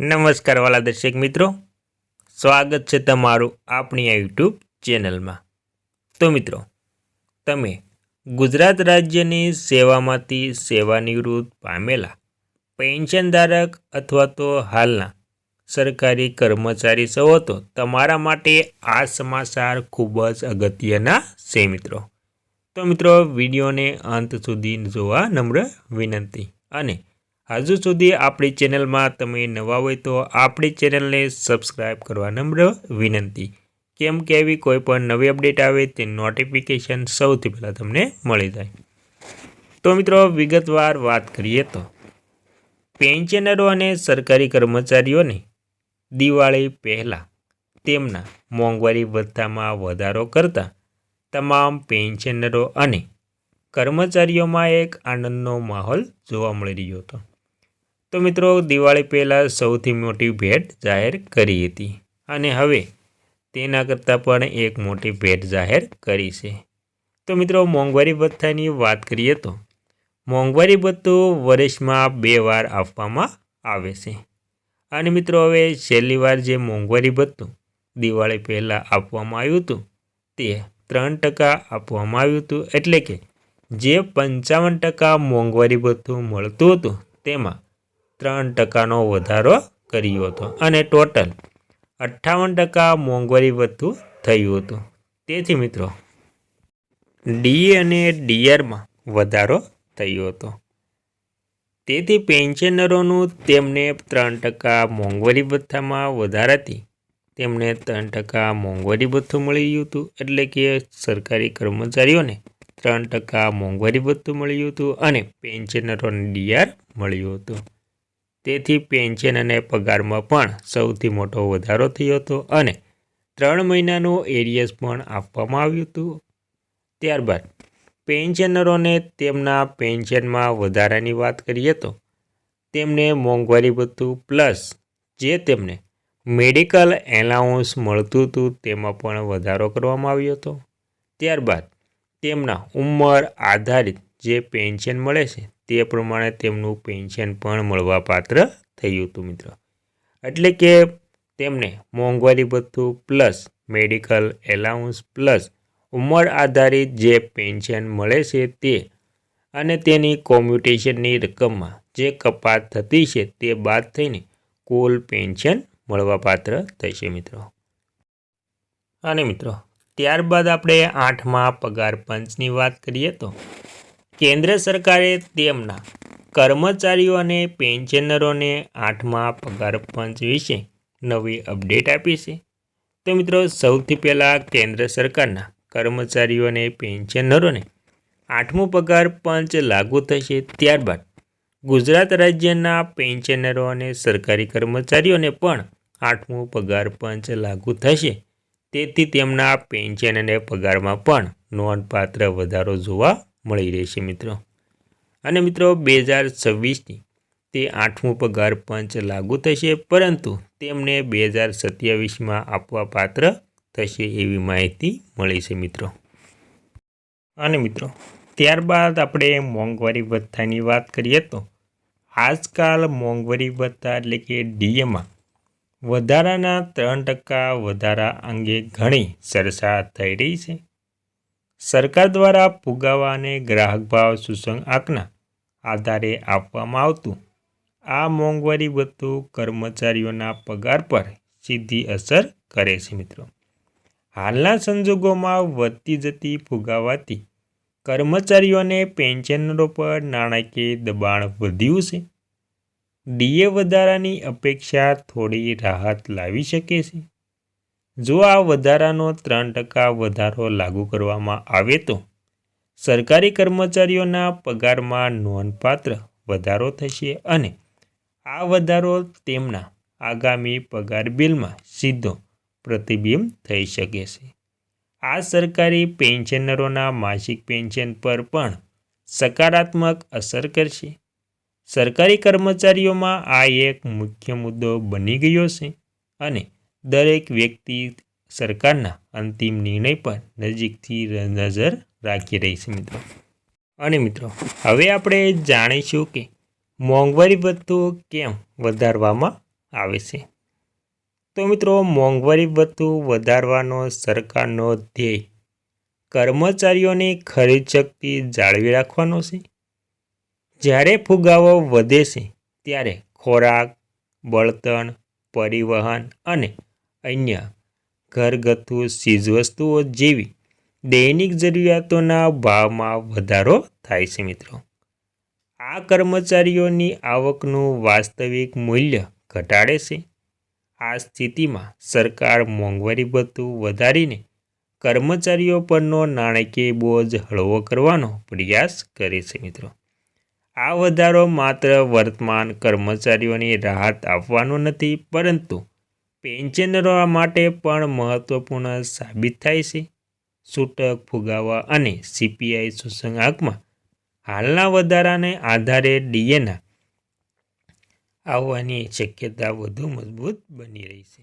નમસ્કાર વાલા દર્શક મિત્રો. સ્વાગત છે તમારું આપણી આ યુટ્યુબ ચેનલમાં. તો મિત્રો, તમે ગુજરાત રાજ્યની સેવામાંથી સેવાનિવૃત્ત પામેલા પેન્શનધારક અથવા તો હાલના સરકારી કર્મચારી છો તો તમારા માટે આ સમાચાર ખૂબ જ અગત્યના છે મિત્રો. તો મિત્રો, વિડીયોને અંત સુધી જોવા નમ્ર વિનંતી અને હજુ સુધી આપણી ચેનલમાં તમે નવા હોય તો આપણી ચેનલને સબસ્ક્રાઈબ કરવા નમ્ર વિનંતી. કેમ કે એવી કોઈ પણ નવી અપડેટ આવે તે નોટિફિકેશન સૌથી પહેલાં તમને મળી જાય. તો મિત્રો, વિગતવાર વાત કરીએ તો, પેન્શનરો અને સરકારી કર્મચારીઓને દિવાળી પહેલાં તેમના મોંઘવારી ભથ્થામાં વધારો કરતા તમામ પેન્શનરો અને કર્મચારીઓમાં એક આનંદનો માહોલ જોવા મળી રહ્યો હતો. તો મિત્રો, દિવાળી પહેલાં સૌથી મોટી ભેટ જાહેર કરી હતી અને હવે તેના કરતાં પણ એક મોટી ભેટ જાહેર કરી છે. તો મિત્રો, મોંઘવારી ભથ્થાની વાત કરીએ તો, મોંઘવારી ભથ્થું વર્ષમાં બે વાર આપવામાં આવે છે. અને મિત્રો, હવે છેલ્લી વાર જે મોંઘવારી ભથ્થું દિવાળી પહેલાં આપવામાં આવ્યું હતું, તે ત્રણ ટકા આપવામાં આવ્યું હતું. એટલે કે જે પંચાવન ટકા મોંઘવારી ભથ્થું મળતું હતું, તેમાં ત્રણ ટકાનો વધારો કર્યો હતો. અને ટોટલ અઠ્ઠાવન ટકા મોંઘવારી ભથ્થું થયું હતું. તેથી મિત્રો, ડી અને ડીઆરમાં વધારો થયો હતો. તેથી પેન્શનરોનું તેમને ત્રણ ટકા મોંઘવારી ભથ્થામાં વધારાથી તેમને ત્રણ ટકા મોંઘવારી ભથ્થું મળી ગયું હતું. એટલે કે સરકારી કર્મચારીઓને ત્રણ ટકા મોંઘવારી ભથ્થું મળ્યું હતું અને પેન્શનરોને ડીઆર મળ્યું હતું. તેથી પેન્શન અને પગારમાં પણ સૌથી મોટો વધારો થયો હતો અને ત્રણ મહિનાનું એરિયસ પણ આપવામાં આવ્યું હતું. ત્યારબાદ પેન્શનરોને તેમના પેન્શનમાં વધારાની વાત કરીએ તો તેમને મોંઘવારી ભથ્થું પ્લસ જે તેમને મેડિકલ એલાઉન્સ મળતું હતું તેમાં પણ વધારો કરવામાં આવ્યો હતો. ત્યારબાદ તેમના ઉંમર આધારિત જે પેન્શન મળે છે તે પ્રમાણે તેમનું પેન્શન પણ મળવાપાત્ર થયું હતું, મિત્રો. એટલે કે તેમને મોંઘવારી ભથ્થું પ્લસ મેડિકલ એલાઉન્સ પ્લસ ઉંમર આધારિત જે પેન્શન મળે છે તે અને તેની કોમ્યુટેશનની રકમમાં જે કપાત થતી છે તે બાદ થઈને કુલ પેન્શન મળવાપાત્ર થશે, મિત્રો. અને મિત્રો, ત્યારબાદ આપણે આઠમા પગાર પંચની વાત કરીએ તો કેન્દ્ર સરકારે તેમના કર્મચારીઓ અને પેન્શનરોને આઠમા પગાર પંચ વિશે નવી અપડેટ આપી છે. તો મિત્રો, સૌથી પહેલાં કેન્દ્ર સરકારના કર્મચારીઓ અને પેન્શનરોને આઠમું પગાર પંચ લાગુ થશે ત્યારબાદ ગુજરાત રાજ્યના પેન્શનરો અને સરકારી કર્મચારીઓને પણ આઠમું પગાર પંચ લાગુ થશે. તેથી તેમના પેન્શન અને પગારમાં પણ નોંધપાત્ર વધારો જોવા મળી રહેશે મિત્રો. અને મિત્રો, બે હજાર છવ્વીસની તે આઠમું પગાર પંચ લાગુ થશે, પરંતુ તેમને બે હજાર સત્યાવીસમાં આપવા પાત્ર થશે એવી માહિતી મળી છે મિત્રો. અને મિત્રો, ત્યારબાદ આપણે મોંઘવારી ભથ્થાની વાત કરીએ તો, આજકાલ મોંઘવારી ભથ્થા એટલે કે ડીએમાં વધારાના ત્રણ ટકા વધારા અંગે ઘણી ચર્ચા થઈ રહી છે. સરકાર દ્વારા ફુગાવા અને ગ્રાહક ભાવ સૂચકાંકના આધારે આપવામાં આવતું. આ મોંઘવારી વધુ કર્મચારીઓના પગાર પર સીધી અસર કરે છે મિત્રો. હાલના સંજોગોમાં વધતી જતી ફુગાવાથી કર્મચારીઓને પેન્શનરો પર નાણાકીય દબાણ વધ્યું છે. ડીએ વધારાની અપેક્ષા થોડી રાહત લાવી શકે છે. જો આ વધારાનો ત્રણ ટકા વધારો લાગુ કરવામાં આવે તો સરકારી કર્મચારીઓના પગારમાં નોંધપાત્ર વધારો થશે અને આ વધારો તેમના આગામી પગાર બિલમાં સીધો પ્રતિબિંબ થઈ શકે છે. આ સરકારી પેન્શનરોના માસિક પેન્શન પર પણ સકારાત્મક અસર કરશે. સરકારી કર્મચારીઓમાં આ એક મુખ્ય મુદ્દો બની ગયો છે અને દરેક વ્યક્તિ સરકારના અંતિમ નિર્ણય પર નજીકથી નજર રાખી રહી છે મિત્રો. અને મિત્રો, હવે આપણે જાણીશું કે મોંઘવારી ભથ્થું કેમ વધારવામાં આવે છે. તો મિત્રો, મોંઘવારી ભથ્થું વધારવાનો સરકારનો ધ્યેય કર્મચારીઓની ખરીદ શક્તિ જાળવી રાખવાનો છે. જ્યારે ફુગાવો વધે છે, ત્યારે ખોરાક, બળતણ, પરિવહન અને અન્ય ઘરગથ્થુ ચીજવસ્તુઓ જેવી દૈનિક જરૂરિયાતોના ભાવમાં વધારો થાય છે મિત્રો. આ કર્મચારીઓની આવકનું વાસ્તવિક મૂલ્ય ઘટાડે છે. આ સ્થિતિમાં સરકાર મોંઘવારી ભથ્થું વધારીને કર્મચારીઓ પરનો નાણાકીય બોજ હળવો કરવાનો પ્રયાસ કરે છે મિત્રો. આ વધારો માત્ર વર્તમાન કર્મચારીઓની રાહત આપવાનો નથી, પરંતુ પેન્શનરો માટે પણ મહત્વપૂર્ણ સાબિત થાય છે. છૂટક ફુગાવા અને સીપીઆઈ સૂચકાંકમાં હાલના વધારાને આધારે ડીએના આવવાની શક્યતા વધુ મજબૂત બની રહી છે.